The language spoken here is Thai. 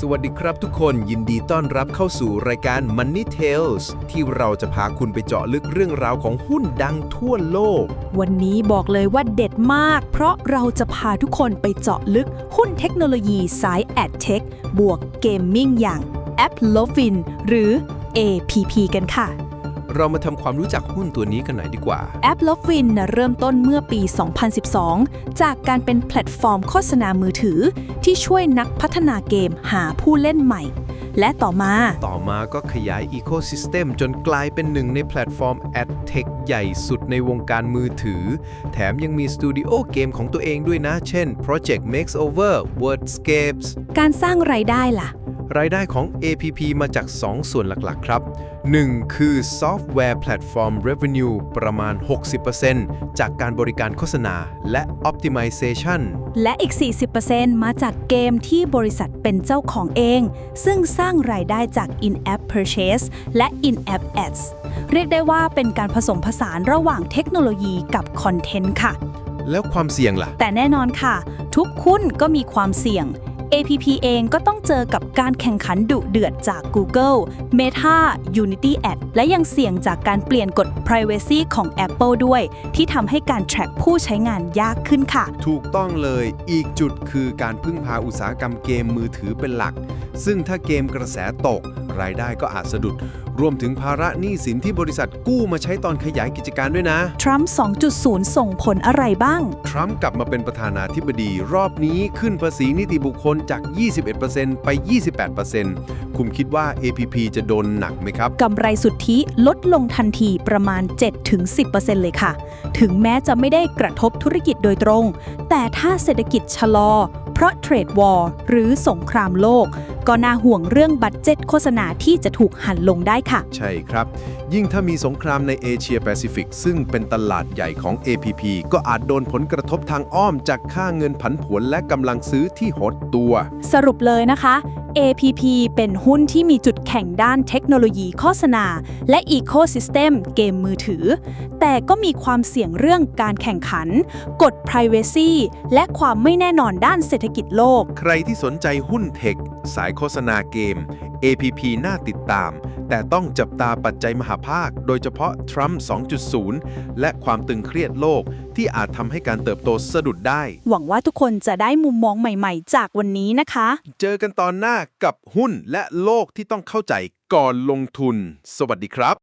สวัสดีครับทุกคนยินดีต้อนรับเข้าสู่รายการ Money Tales ที่เราจะพาคุณไปเจาะลึกเรื่องราวของหุ้นดังทั่วโลก วันนี้บอกเลยว่าเด็ดมาก เพราะเราจะพาทุกคนไปเจาะลึกหุ้นเทคโนโลยีสายแอดเทคบวกเกมมิ่งอย่างแอปโลฟินหรือ APP กันค่ะ เรามาทำความรู้จักหุ้นตัวนี้กันหน่อยดีกว่า a p l o v i n นะเริ่มต้นเมื่อปี 2012 จากการเป็นแพลตฟอร์มโฆษณามือถือ ที่ช่วยนักพัฒนาเกมหาผู้เล่นใหม่ และต่อมา ต่อมาก็ขยาย Ecosystem จนกลายเป็นหนึ่งในแพลตฟอร์ม AdTech ใหญ่สุดในวงการมือถือ แถมยังมีสตูดิโอเกมของตัวเองด้วยนะ เช่น Project Makeover Wordscapes การสร้างรายได้ล่ะ รายได้ของ APP มาจาก 2 ส่วนหลักๆ ครับ 1. คือ Software Platform Revenue ประมาณ 60%จากการบริการโฆษณาและ Optimization และอีก 40%มาจากเกมที่บริษัทเป็นเจ้าของเอง ซึ่งสร้างรายได้จาก in-app purchase และ in-app ads เรียกได้ว่าเป็นการผสมผสานระหว่างเทคโนโลยีกับคอนเทนต์ค่ะ แล้วความเสี่ยงล่ะ แต่แน่นอนค่ะ ทุกหุ้นก็มีความเสี่ยง APP เองก็ต้องเจอกับการแข่งขันดุเดือดจาก Google Meta Unity Ad และยังเสี่ยงจากการเปลี่ยนกฎ Privacy ของ Apple ด้วย ที่ทำให้การ track ผู้ใช้งานยากขึ้นค่ะ ถูกต้องเลยอีกจุดคือการพึ่งพาอุตสาหกรรมเกมมือถือเป็นหลัก ซึ่งถ้าเกมกระแสตก รายได้ก็อาจสะดุด รวมถึงภาระหนี้สินที่บริษัทกู้มาใช้ตอนขยายกิจการด้วยนะ ทรัมป์ 2.0 ส่งผลอะไรบ้าง ทรัมป์กลับมาเป็นประธานาธิบดี รอบนี้ขึ้นภาษีนิติบุคคลจาก 21%ไป 28%คุณคิดว่า APP จะโดนหนักไหมครับ กำไรสุทธิลดลงทันทีประมาณ 7-10%เลยค่ะ ถึงแม้จะไม่ได้กระทบธุรกิจโดยตรง แต่ถ้าเศรษฐกิจชะลอ เพราะเทรดวอร์หรือสงครามโลก ก็น่าห่วงเรื่องบัตเจ็ตโฆษณาที่จะถูกหันลงได้ค่ะ ใช่ครับ ยิ่งถ้ามีสงครามในเอเชียแปซิฟิก ซึ่งเป็นตลาดใหญ่ของ APP ก็อาจโดนผลกระทบทางอ้อมจากค่าเงินผันผวนและกำลังซื้อที่หดตัว สรุปเลยนะคะ APP เป็นหุ้นที่มีจุดแข่งด้านเทคโนโลยีโฆษณา และอีโคซิสเต็มเกมมือถือ แต่ก็มีความเสี่ยงเรื่องการแข่งขัน กฎ Privacy และความไม่แน่นอนด้านเศรษฐกิจโลก ใครที่สนใจหุ้นเทค สายโฆษณาเกม APP น่าติดตาม แต่ต้องจับตาปัจจัยมหาภาค โดยเฉพาะทรัมป์2.0 และความตึงเครียดโลกที่อาจทำให้การเติบโตสะดุดได้ หวังว่าทุกคนจะได้มุมมองใหม่ๆ จากวันนี้นะคะ เจอกันตอนหน้ากับหุ้นและโลกที่ต้องเข้าใจก่อนลงทุน สวัสดีครับ